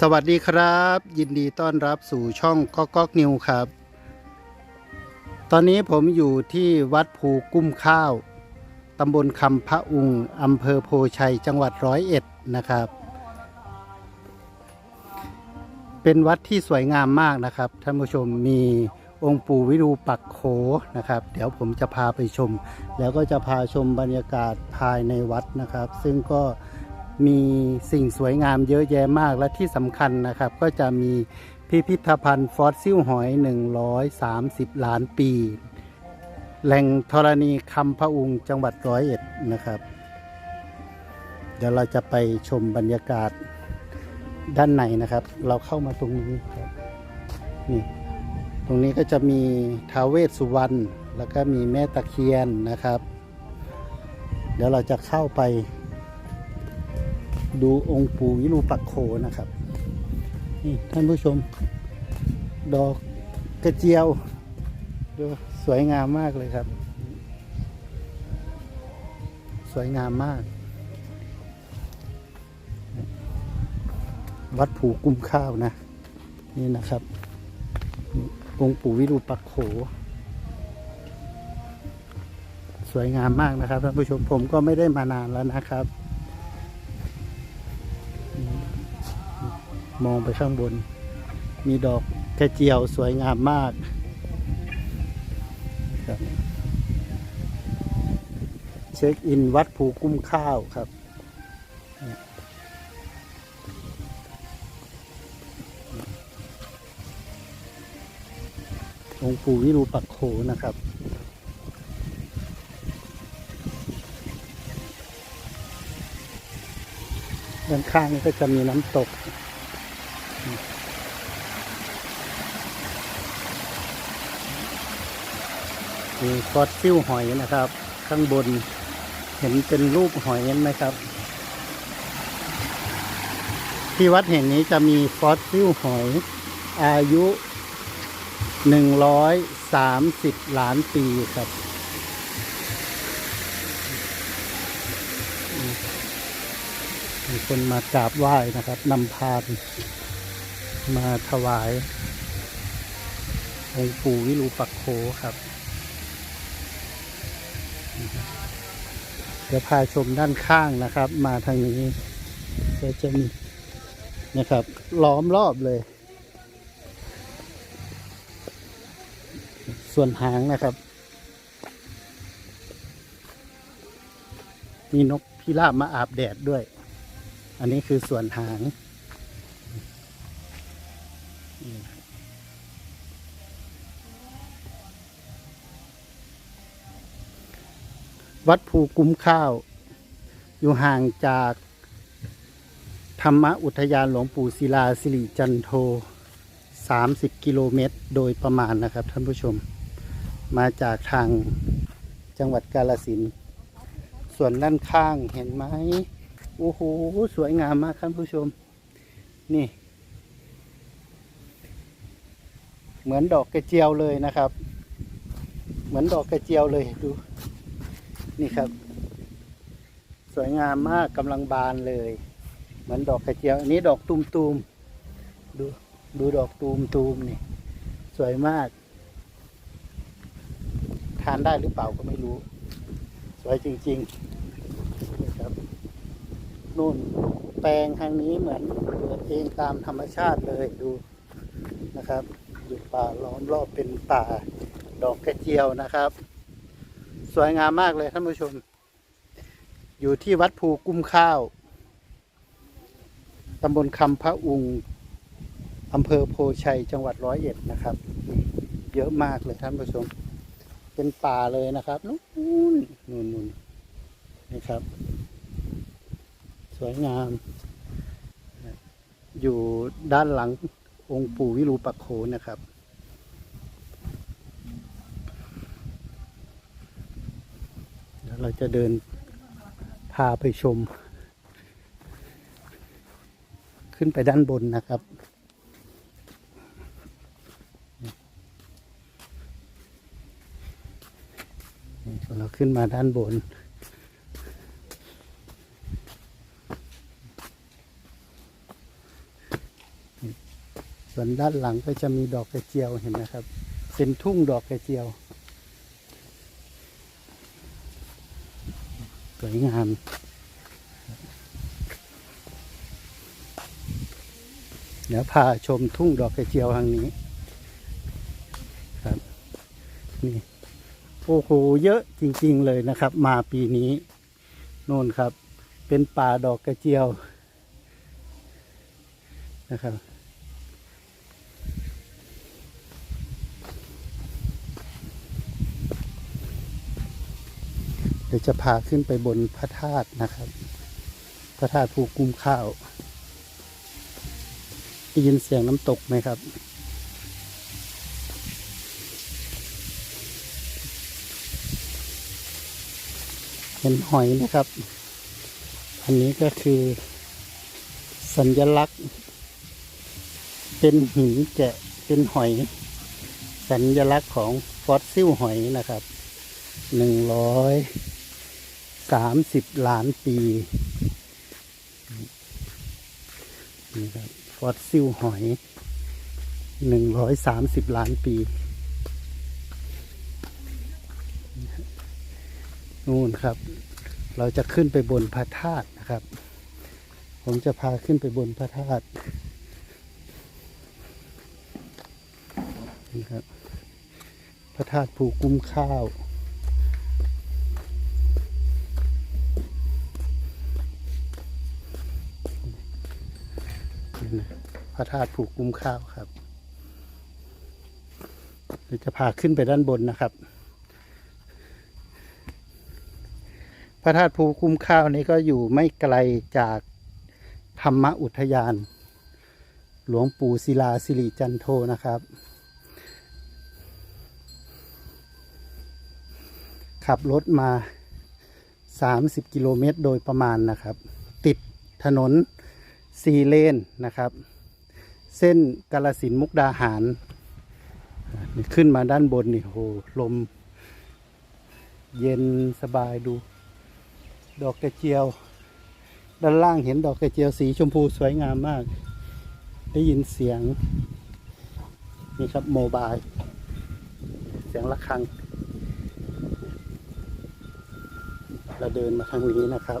สวัสดีครับ ยินดีต้อนรับสู่ช่องก๊อกก๊อกนิวครับ ตอนนี้ผมอยู่ที่วัดภูกุ้มข้าวตำบลคำพระอุงอำเภอโพชัยจังหวัดร้อยเอ็ดนะครับ เป็นวัดที่สวยงามมากนะครับท่านผู้ชมมีองค์ปู่วิรูปักโขนะครับ เดี๋ยวผมจะพาไปชม แล้วก็จะพาชมบรรยากาศภายในวัดนะครับ ซึ่งก็ มีสิ่งสวยงามเยอะแยะมากและที่สำคัญนะครับ ก็จะมีพิพิธภัณฑ์ฟอสซิลหอย 130 ล้านปี แหล่งธรณีคำพระอุงจังหวัดร้อยเอ็ดนะครับ เดี๋ยวเราจะไปชมบรรยากาศด้านในนะครับ เราเข้ามาตรงนี้ครับนี่ตรงนี้ก็จะมีท้าวเวสสุวรรณแล้วก็มีแม่ตะเคียนนะครับ เดี๋ยวเราจะเข้าไป ดูองค์ปู่วิรูปักโขนะครับ นี่ท่านผู้ชม ดอกกระเจียวดูสวยงามมากเลยครับ สวยงามมาก วัดผูกุ้มข้าวนะ นี่นะครับองค์ปู่วิรูปักโข สวยงามมากนะครับท่านผู้ชมผมก็ไม่ได้มานานแล้วนะครับ มองไปข้างบน มีดอกกระเจียวสวยงามมากครับเช็คอินวัดภูกุ้มข้าวครับ องค์ปู่วิรูปักโขนะครับด้านข้างก็จะมีน้ำตก มีฟอสซิลหอยนะครับ ข้างบนเห็นเป็นรูปหอยไหมครับ ที่วัดแห่งนี้จะมีฟอสซิลหอย อายุหนึ่งร้อยสามสิบล้านปีครับมีคนมากราบไหว้นะครับนำพานมาถวายองค์ปู่วิรูปักโขครับ ดี๋ยวพาชมด้านข้างนะครับ มาทางนี้ก็จะมีนะครับ ล้อมรอบเลย ส่วนหางนะครับมีนกพิราบมาอาบแดดด้วย อันนี้คือส่วนหาง วัดภูกุ้มข้าว อยู่ห่างจากธรรมอุทยานหลวงปู่ศิลาสิริจันโท 30 กิโลเมตรโดยประมาณนะครับท่านผู้ชม มาจากทางจังหวัดกาลสิน ส่วนด้านข้างเห็นไหมโอ้โห สวยงามมากท่านผู้ชม นี่ เหมือนดอกกระเจียวเลยนะครับ เหมือนดอกกระเจียวเลยดู นี่ครับ สวยงามมากกำลังบานเลย เหมือนดอกกระเจียว อันนี้ดอกตูมตูมๆดูดูดอกตูมตูมๆนี่ สวยมาก ทานได้หรือเปล่าก็ไม่รู้ สวยจริงๆนี่ครับนู่นแปลงทางนี้เหมือนเกิดเองตามธรรมชาติเลยดูนะครับ อยู่ป่าล้อมรอบเป็นป่าดอกกระเจียวนะครับ สวยงามมากเลยท่านผู้ชม อยู่ที่วัดภูกุ้มข้าวตำบลคำพระอุงอำเภอโพชัยจังหวัดร้อยเอ็ดนะครับ เยอะมากเลยท่านผู้ชม เป็นป่าเลยนะครับนู่นนู่นนู่นนี่ครับ สวยงาม อยู่ด้านหลังองค์ปู่วิรูปักโขนะครับ เราจะเดินพาไปชม ขึ้นไปด้านบนนะครับ เราขึ้นมาด้านบนนส่วนด้านหลังก็จะมีดอกกระเจียวเห็นไหมครับ เป็นทุ่งดอกกระเจียว วยงามเดี๋ยวพาชมทุ่งดอกกระเจียวทางนี้ครับนี่โอ้โหเยอะจริง ๆ เลยนะครับ มาปีนี้โน่นครับ เป็นป่าดอกกระเจียวนะครับ ดี๋ยวจะพาขึ้นไปบนพระธาตุนะครับ พระธาตุภูกุ้มข้าวได้ยินเสียงน้ำตกไหมครับ เห็นหอยนะครับ อันนี้ก็คือสัญลักษณ์ เป็นหินแกะเป็นหอย สัญลักษณ์ของฟอสซิลหอยนะครับหนึ่งร้อย สามสิบล้านปีนี่ครับฟอสซิลหอยหนึ่งร้อยสามสิบล้านปีนู่นครับ เราจะขึ้นไปบนพระธาตุนะครับ ผมจะพาขึ้นไปบนพระธาตุนี่ครับพระธาตุภูกุ้มข้าว พ ระธาตุผูกกุ้มข้าวครับเดี๋ยวจะพาขึ้นไปด้านบนนะครับ พระธาตุภูกุ้มข้าวนี้ก็อยู่ไม่ไกลจากธรรมอุทยาน หลวงปู่ศิลาสิริจันโทนะครับ ขับรถมา 30 กิโลเมตรโดยประมาณนะครับ ติดถนนสี่เลนนะครับ เส้นกาลสินมุกดาหารขึ้นมาด้านบนนี่โหลม เย็นสบายดู ดอกกระเจียว ด้านล่างเห็นดอกกระเจียวสีชมพูสวยงามมาก ได้ยินเสียง นี่ครับโมบาย เสียงะระฆัง เราเดินมาทางนี้นะครับ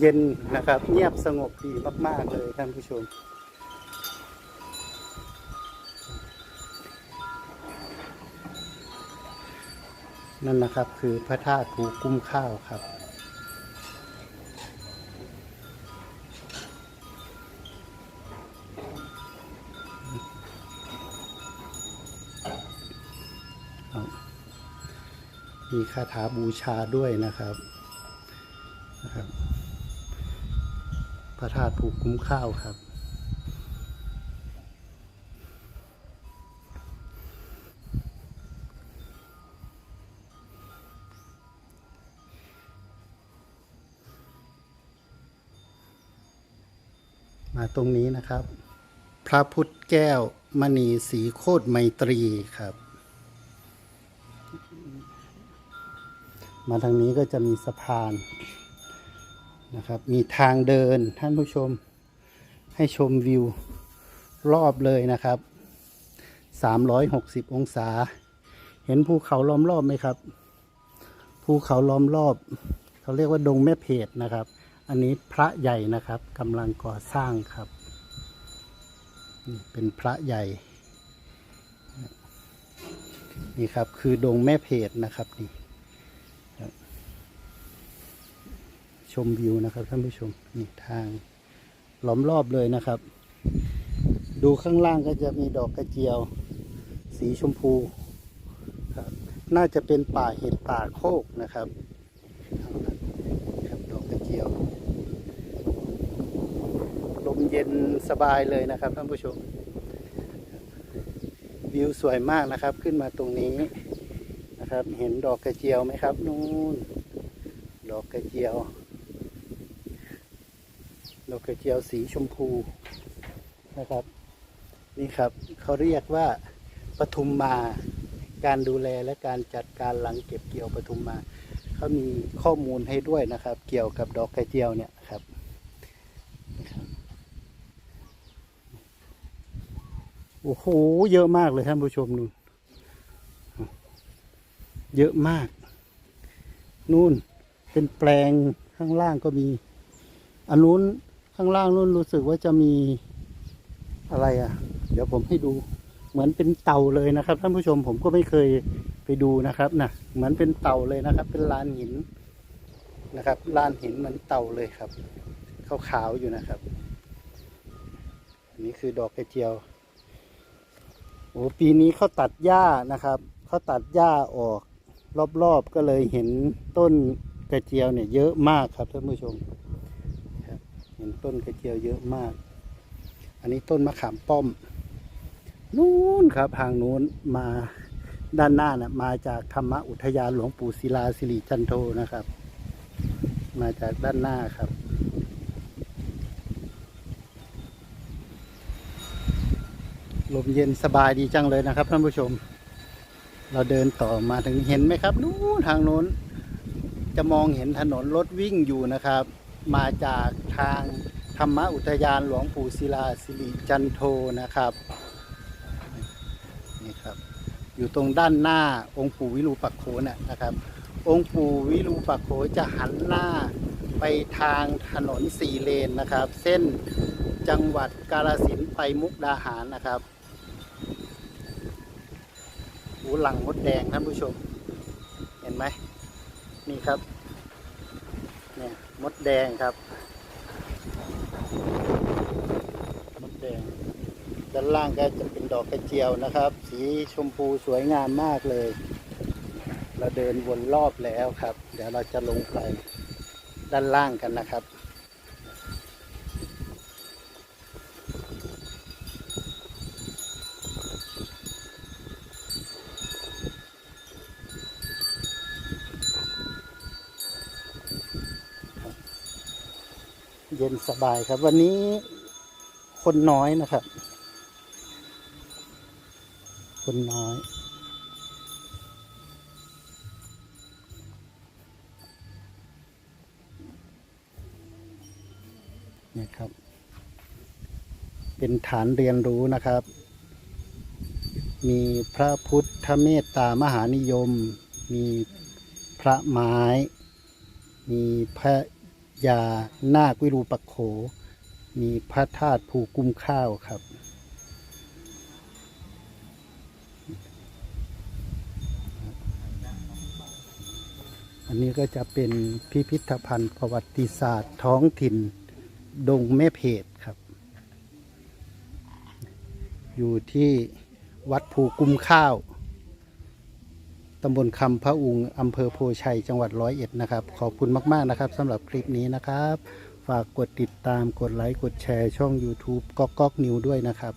เย็นนะครับ เงียบสงบดีมาก ๆ เลยท่านผู้ชม นั่นนะครับคือพระธาตุภูกุ้มข้าวครับมีคาถาบูชาด้วยนะครับนะครับ พระธาตุภูคุ้มข้าวครับ มาตรงนี้นะครับ พระพุทธแก้วมณีสีโคตรไมตรีครับ มาทางนี้ก็จะมีสะพาน นะครับ มีทางเดินท่านผู้ชมให้ชมวิวรอบเลยนะครับ 360 องศา เห็นภูเขาล้อมรอบไหมครับ ภูเขาล้อมรอบ เขาเรียกว่าดงแม่เพจนะครับ อันนี้พระใหญ่นะครับกำลังก่อสร้างครับนี่เป็นพระใหญ่ นี่ครับคือดงแม่เพจนะครับนี่ ชมวิวนะครับท่านผู้ชมนี่ทางล้อมรอบเลยนะครับ ดูข้างล่างก็จะมีดอกกระเจียว สีชมพูครับน่าจะเป็นป่าเห็ดป่าโคกนะครับครับดอกกระเจียว ลมเย็นสบายเลยนะครับท่านผู้ชม วิวสวยมากนะครับขึ้นมาตรงนี้นะครับ เห็นดอกกระเจียวไหมครับนู่นดอกกระเจียว ดอกกระเจียวสีชมพูนะครับ นี่ครับเขาเรียกว่าปทุมมา การดูแลและการจัดการหลังเก็บเกี่ยวปทุมมาเขามีข้อมูลให้ด้วยนะครับ เกี่ยวกับดอกกระเจียวเนี่ยครับโอ้โหเยอะมากเลยท่านผู้ชมนู่นเยอะมาก นู่นเป็นแปลงข้างล่างก็มี อันนู้น ข้างล่างนู่นรู้สึกว่าจะมีอะไรอะ เดี๋ยวผมให้ดูเหมือนเป็นเต่าเลยนะครับ ท่านผู้ชมผมก็ไม่เคยไปดูนะครับนะเหมือนเป็นเต่าเลยนะครับ เป็นลานหินนะครับลานหินเหมือนเต่าเลยครับขาวๆอยู่นะครับ อันนี้คือดอกกระเจียวโอ้ปีนี้เขาตัดหญ้านะครับเขาตัดหญ้าออกรอบๆก็เลยเห็นต้นกระเจียวเนี่ยเยอะมากครับท่านผู้ชม เห็นต้นกระเจียวเยอะมาก อันนี้ต้นมะขามป้อม นู้นครับทางนู้นมาด้านหน้านะ่ะมาจากธรรมอุทยานหลวงปู่ศิลาสิริจันโทนะครับ มาจากด้านหน้าครับ ลมเย็นสบายดีจังเลยนะครับท่านผู้ชม เราเดินต่อมาถึงเห็นไหมครับ นู้นทางนู้นจะมองเห็นถนนรถวิ่งอยู่นะครับ มาจากทางธรรมอุทยานหลวงปู่ศิลาสิริจันโทนะครับนี่ครับ อยู่ตรงด้านหน้าองค์ปู่วิรูปักโขน่ะนะครับ องค์ปู่วิรูปักโขจะหันหน้าไปทางถนนสี่เลนนะครับ เส้นจังหวัดกาฬสินไปมุกดาหารนะครับหูหลังมดแดงท่านผู้ชม เห็นไหมนี่ครับ นี่ยมดแดงครับ มดแดง ด้านล่างก็จะเป็นดอกกระเจียวนะครับ สีชมพูสวยงามมากเลย เราเดินวนรอบแล้วครับ เดี๋ยวเราจะลงไปด้านล่างกันนะครับ เย็นสบายครับ วันนี้คนน้อยนะครับ คนน้อยเนี่ยครับ เป็นฐานเรียนรู้นะครับ มีพระพุทธเมตตามหานิยม มีพระไม้ มีพระ ยานาควิรูปโข มีพระธาตุภูกุ้มข้าวครับ อันนี้ก็จะเป็นพิพิธภัณฑ์ประวัติศาสตร์ท้องถิ่น ดงแม่เพจครับ อยู่ที่วัดภูกุ้มข้าว ตำบลคำพระอุงอำเภอโพชัย จังหวัดร้อยเอ็ดนะครับ ขอบคุณมาก ๆ นะครับสำหรับคลิปนี้นะครับ ฝากกดติดตามกดไลค์ กดแชร์ช่อง YouTube ก๊อกก๊อกนิวด้วยนะครับ